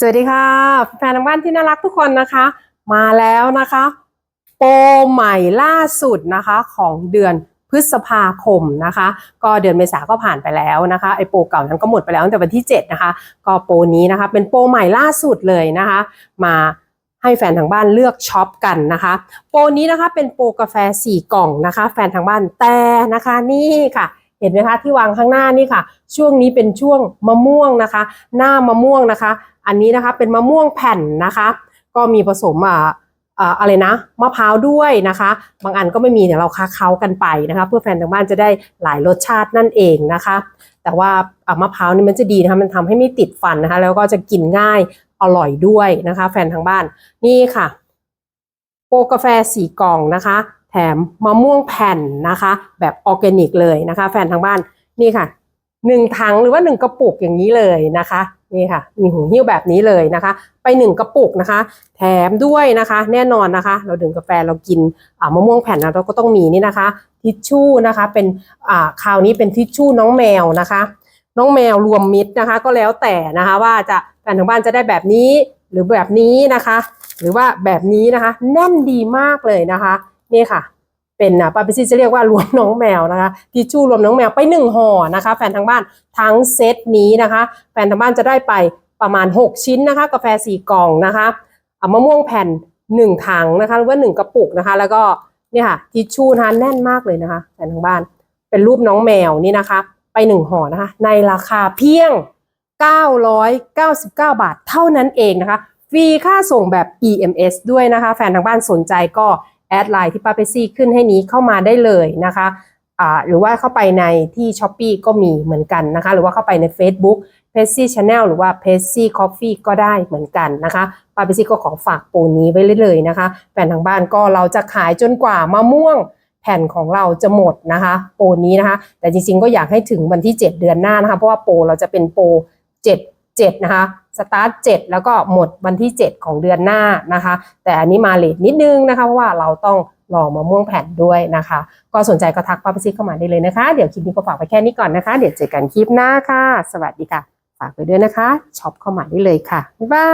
สวัสดีค่ะ แฟนทางบ้านที่น่ารักทุกคนนะคะ มาแล้วนะคะ โปรใหม่ล่าสุดนะคะของเดือนพฤษภาคมนะคะ ก็เดือนเมษาก็ผ่านไปแล้วนะคะไอโปรเก่านั้นก็หมดไปแล้วตั้งแต่วันที่ 7 นะคะ ก็โปรนี้นะคะ เป็นโปรใหม่ล่าสุดเลยนะคะ มาให้แฟนทางบ้านเลือกช็อปกันนะคะ โปรนี้นะคะเป็นโปรกาแฟ 4 กล่องนะคะ แฟนทางบ้านแต่นะคะนี่ค่ะ เห็นไหมคะที่วางข้างหน้านี่ค่ะ ช่วงนี้เป็นช่วงมะม่วงนะคะ หน้ามะม่วงนะคะ อันนี้นะคะเป็นมะม่วงแผ่นนะคะ ก็มีผสมอ่าอะไรนะมะพร้าวด้วยนะคะ บางอันก็ไม่มีเดี๋ยวเราค้าเค้ากันไปนะคะ เพื่อแฟนทางบ้านจะได้หลายรสชาตินั่นเองนะคะ แต่ว่ามะพร้าวนี่มันจะดีนะคะมันทำให้ไม่ติดฟันนะคะ แล้วก็จะกินง่ายอร่อยด้วยนะคะ แฟนทางบ้านนี่ค่ะโปกาแฟสีกล่องนะคะ แถมมะม่วงแผ่นนะคะ แบบออร์แกนิกเลยนะคะ แฟนทางบ้านนี่ค่ะหนึ่งถังหรือว่าหนึ่งกระปุกอย่างนี้เลยนะคะนี่ค่ะมีหูหิ้วแบบนี้เลยนะคะ ไปหนึ่งกระปุกนะคะ แถมด้วยนะคะ แน่นอนนะคะ เราดื่มกาแฟเรากินมะม่วงแผ่นนะเราก็ต้องมีนี่นะคะทิชชู่นะคะเป็นคราวนี้เป็นทิชชู่น้องแมวนะคะ น้องแมวรวมมิตรนะคะ ก็แล้วแต่นะคะว่าจะแฟนทางบ้านจะได้แบบนี้หรือแบบนี้นะคะ หรือว่าแบบนี้นะคะ แน่นดีมากเลยนะคะ นี่ค่ะ เป็นอะปาเปซี่จะเรียกว่ารวมน้องแมวนะคะทิชชู่รวมน้องแมวไปหนึ่งห่อนะคะ แฟนทางบ้านทั้งเซตนี้นะคะ แฟนทางบ้านจะได้ไปประมาณ 6 ชิ้นนะคะ กาแฟสี่กล่องนะคะอมะม่วงแผ่น 1 ถังนะคะหรือว่า 1 กระปุกนะคะ แล้วก็เนี่ยค่ะทิชชู่นะคะแน่นมากเลยนะคะ แฟนทางบ้านเป็นรูปน้องแมวนี่นะคะ ไปหนึ่งห่อนะคะ ในราคาเพียง 999 บาทเท่านั้นเองนะคะฟรีค่าส่งแบบ EMS ด้วยนะคะ แฟนทางบ้านสนใจก็ แอดไลน์ที่ป้าเปซี่ขึ้นให้นี้เข้ามาได้เลยนะคะหรือว่าเข้าไปในที่ s h อ p e e ก็มีเหมือนกันนะคะ หรือว่าเข้าไปใน Facebook p a c y Channel หรือว่า p a c y Coffee ก็ได้เหมือนกันนะคะปาเปซี่ก็ขอฝากโปรนี้ไว้เลยนะคะ แฟนทางบ้านก็เราจะขายจนกว่ามะม่วงแผ่นของเราจะหมดนะคะ โปรนี้นะคะ แต่จริงๆก็อยากให้ถึงวันที่ 7 เดือนหน้านะคะ เพราะว่าโปรเราจะเป็นโปร 7 7 นะคะสตาร์ท7แล้วก็หมดวันที่ 7 ของเดือนหน้านะคะ แต่อันนี้มาเลทนิดนึงนะคะเพราะว่าเราต้องรอมะม่วงแผ่นด้วยนะคะ ก็สนใจก็ทักป้าปซิเข้ามาได้เลยนะคะ เดี๋ยวคลิปนี้ก็ฝากไปแค่นี้ก่อนนะคะ เดี๋ยวเจอกันคลิปหน้าค่ะ สวัสดีค่ะ ฝากไปด้วยนะคะช็อปเข้ามาได้เลยค่ะบ๊ายบา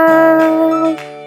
ย